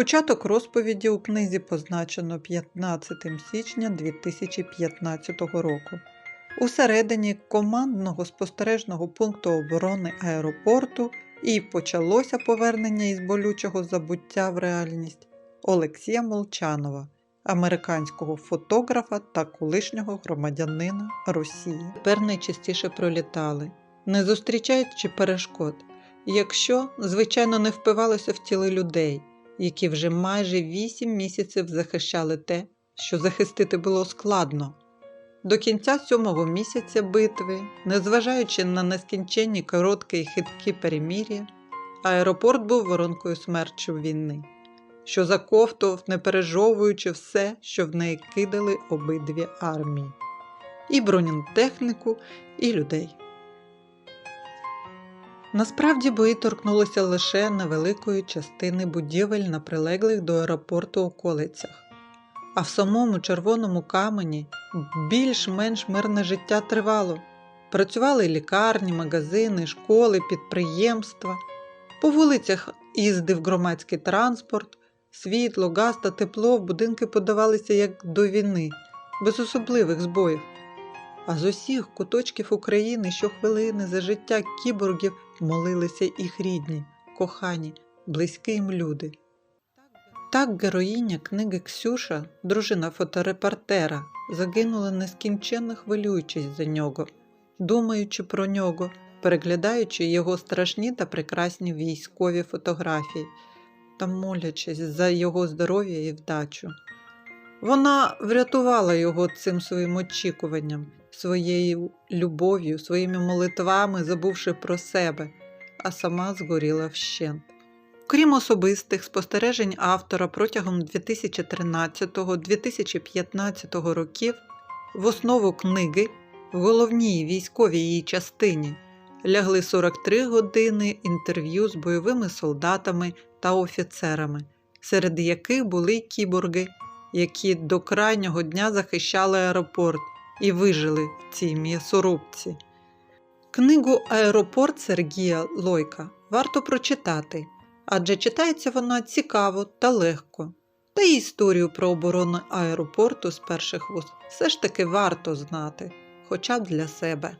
Початок розповіді у книзі позначено 15 січня 2015 року. Усередині командного спостережного пункту оборони аеропорту і почалося повернення із болючого забуття в реальність Олексія Молчанова, американського фотографа та колишнього громадянина Росії. Тепер найчастіше пролітали, не зустрічаючи перешкод, якщо, звичайно, не впивалося в тіли людей, які вже майже 8 місяців захищали те, що захистити було складно. До кінця сьомого місяця битви, незважаючи на нескінченні короткі і хиткі перемір'я, аеропорт був воронкою смерчу війни, що заковтував, не пережовуючи все, що в неї кидали обидві армії, і бронетехніку, і людей. Насправді бої торкнулися лише невеликої частини будівель на прилеглих до аеропорту околицях, а в самому червоному камені більш-менш мирне життя тривало. Працювали лікарні, магазини, школи, підприємства. По вулицях їздив громадський транспорт, світло, газ та тепло в будинки подавалися як до війни, без особливих збоїв. А з усіх куточків України щохвилини за життя кіборгів молилися їх рідні, кохані, близькі їм люди. Так героїня книги Ксюша, дружина фоторепортера, загинула нескінченно хвилюючись за нього, думаючи про нього, переглядаючи його страшні та прекрасні військові фотографії та молячись за його здоров'я і вдачу. Вона врятувала його цим своїм очікуванням, своєю любов'ю, своїми молитвами, забувши про себе, а сама згоріла вщент. Крім особистих спостережень автора протягом 2013-2015 років, в основу книги, в головній військовій її частині, лягли 43 години інтерв'ю з бойовими солдатами та офіцерами, серед яких були кіборги, які до крайнього дня захищали аеропорт і вижили в цій м'ясорубці. Книгу Аеропорт Сергія Лойка варто прочитати, адже читається вона цікаво та легко. Та й історію про оборону аеропорту з перших вуст все ж таки варто знати, хоча б для себе.